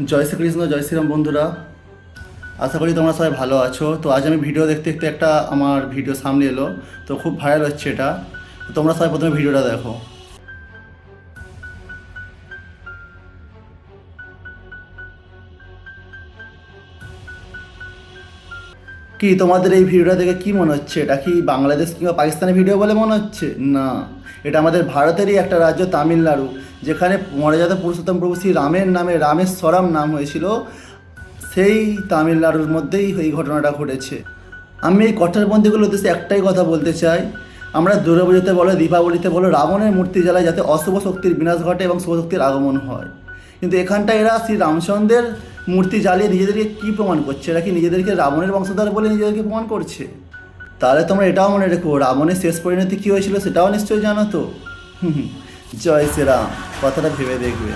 জয় শ্রীকৃষ্ণ, জয় শ্রীরাম বন্ধুরা। আশা করি তোমরা সবাই ভালো আছো। তো আজ আমি ভিডিও দেখতে দেখতে একটা আমার ভিডিও সামনে এলো। তো খুব ভাইরাল হচ্ছে এটা। তোমরা সবাই প্রথমে ভিডিওটা দেখো। কি তোমাদের এই ভিডিওটা দেখে কি মনে হচ্ছে? এটা কি বাংলাদেশ কিংবা পাকিস্তানের ভিডিও বলে মনে হচ্ছে? না। এটা আমাদের ভারতেরই একটা রাজ্য, তামিলনাড়ু। যেখানে মর্যাদা পুরুষোত্তম প্রভু শ্রী রামের নামে রামেশ্বরম নাম হয়েছিল, সেই তামিলনাড়ুর মধ্যেই এই ঘটনাটা ঘটেছে। আমি এই কট্টরপন্থীগুলোর উদ্দেশ্যে একটাই কথা বলতে চাই। আমরা দুর্গাপুজোতে বলো, দীপাবলিতে বলো, রাবণের মূর্তি জ্বালায় যাতে অশুভ শক্তির বিনাশ ঘটে এবং শুভ শক্তির আগমন হয়। কিন্তু এখানটা এরা শ্রী রামচন্দ্রের মূর্তি জ্বালিয়ে নিজেদেরকে কী প্রমাণ করছে? এরা কি নিজেদেরকে রাবণের বংশধর বলে নিজেদেরকে প্রমাণ করছে? তাহলে তোমরা এটাও মনে রেখো, রাবণের শেষ পরিণতি কী হয়েছিল সেটাও নিশ্চয়ই জানো তো? হুম হুম। জয় শ্রীরাম কথাটা ভেবে দেখবে